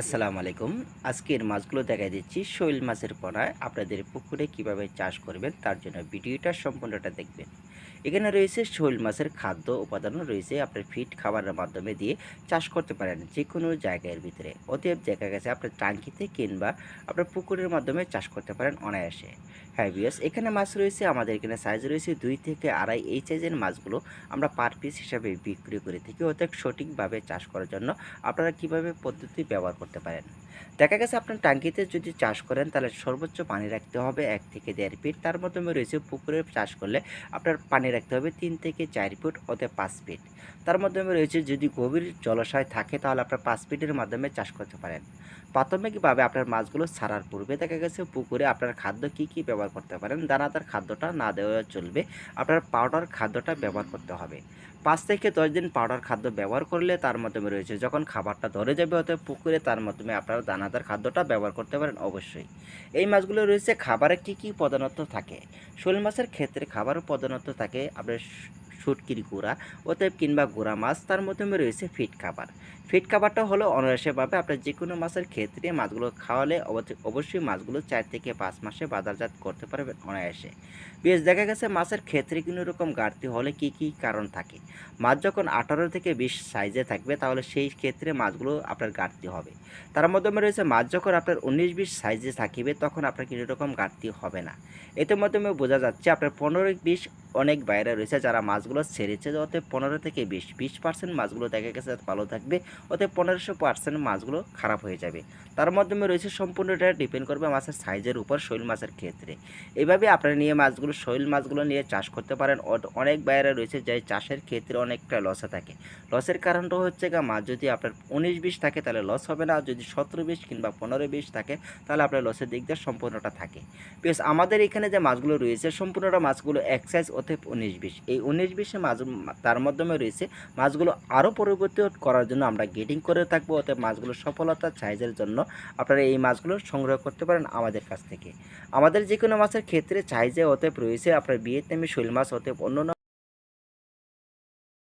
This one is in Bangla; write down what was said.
আসসালামু আলাইকুম। আজকের মাছগুলো দেখা দিচ্ছি। শৈল মাছের পড়ায় আপনাদের পুকুরে কীভাবে চাষ করবেন, তার জন্য ভিডিওটা সম্পূর্ণটা দেখবেন। এখানে রয়েছে শৈল মাছের খাদ্য উপাদানও রয়েছে। আপনার ফিট খাবারের মাধ্যমে দিয়ে চাষ করতে পারেন যে কোনো জায়গার ভিতরে। অতএব দেখা গেছে আপনার টাঙ্কিতে কিংবা আপনার পুকুরের মাধ্যমে চাষ করতে পারেন অনায়াসে। হ্যাঁ বিয়াস এখানে মাছ রয়েছে, আমাদের এখানে সাইজ রয়েছে দুই থেকে আড়াই এই সাইজের মাছগুলো আমরা পার পিস হিসাবে বিক্রি করে থাকি। অতএব সঠিকভাবে চাষ করার জন্য আপনারা কীভাবে পদ্ধতি ব্যবহার করতে পারেন? দেখা গেছে আপনার টাঙ্কিতে যদি চাষ করেন, তাহলে সর্বোচ্চ পানি রাখতে হবে এক থেকে দেড় ফিট তার মাধ্যমে রয়েছে পুকুরে চাষ করলে আপনার পানি রাখতে হবে তিন থেকে চার ফুট অথবা পাঁচ ফিট তার মাধ্যমে রয়েছে যদি গভীর জলাশয় থাকে তাহলে আপনার পাঁচ ফিটের মাধ্যমে চাষ করতে পারেন। প্রাথমিকভাবে আপনার মাছগুলো ছাড়ার পূর্বে দেখা গেছে পুকুরে আপনার খাদ্য কি কি ব্যবহার করতে পারেন, দানাদার খাদ্যটা না দেওয়া চলবে, আপনার পাউডার খাদ্যটা ব্যবহার করতে হবে। পাঁচ থেকে দশ দিন পাউডার খাদ্য ব্যবহার করলে তার মাধ্যমে রয়েছে, যখন খাবারটা ধরে যাবে অতএব পুকুরে তার মাধ্যমে আপনারা দানাদার খাদ্যটা ব্যবহার করতে পারেন অবশ্যই। এই মাছগুলো রয়েছে খাবারে কী কী প্রধানত থাকে? শোল মাছের ক্ষেত্রে খাবারও প্রধানত থাকে, আপনার শুটকির গুঁড়া, অতএব কিংবা গুঁড়া মাছ, তার মাধ্যমে রয়েছে ফিট খাবার। ফিট খাবারটা হলো অনায়াসেভাবে আপনার যে কোনো মাছের ক্ষেত্রে মাছগুলো খাওয়ালে অবশ্য- অবশ্যই মাছগুলো চার থেকে পাঁচ মাসে বাজারজাত করতে পারবেন অনায়াসে। বেশ, দেখা গেছে মাছের ক্ষেত্রে কোনো রকম ঘাটতি হলে কি কি কারণ থাকে? মাছ যখন আঠারো থেকে বিশ সাইজে থাকবে, তাহলে সেই ক্ষেত্রে মাছগুলো আপনার ঘাটতি হবে। তার মাধ্যমে রয়েছে মাছ যখন আপনার উনিশ বিশ সাইজে থাকিবে, তখন আপনার কোনো রকম ঘাটতি হবে না। এতে মাধ্যমে বোঝা যাচ্ছে আপনার পনেরো বিশ অনেক বাইরে রয়েছে যারা মাছগুলো ছেড়েছে। অতএব পনেরো থেকে বিশ বিশ পার্সেন্ট মাছগুলো দেখা গেছে ভালো থাকবে। অতএব পনেরোশো পার্সেন্ট মাছগুলো খারাপ হয়ে যাবে। তার মাধ্যমে রয়েছে সম্পূর্ণটা ডিপেন্ড করবে মাছের সাইজের উপর, শৈল মাছের ক্ষেত্রে। এইভাবে আপনারা নিয়ে মাছগুলো, শৈল মাছগুলো নিয়ে চাষ করতে পারেন। অনেক বাইরে রয়েছে যে চাষের ক্ষেত্রে অনেকটা লসে থাকে। লসের কারণটা হচ্ছে গা মাছ যদি আপনার উনিশ, বিশ থাকে তাহলে লস হবে না। যদি সতেরো, বিশ কিংবা পনেরো, বিশ থাকে তাহলে আপনার লসের দিক দিয়ে সম্পূর্ণটা থাকে। বেশ, আমাদের এখানে যে মাছগুলো রয়েছে, সম্পূর্ণটা মাছগুলো এক সাইজ অতএব উনিশ বিশ। এই উনিশ বিশে মাছ, তার মাধ্যমে রয়েছে মাছগুলো আরও পরিবর্তিত করার জন্য আমরা গেটিং করে থাকব। অতএব মাছগুলো সফলতা সাইজের জন্য আপনারা এই মাছগুলো সংগ্রহ করতে পারেন আমাদের কাছ থেকে। আমাদের যে কোনো মাছের ক্ষেত্রে চাইজে অতএব রয়েছে আপনার ভিয়েতনামি শৈল মাছ, অতএব অন্য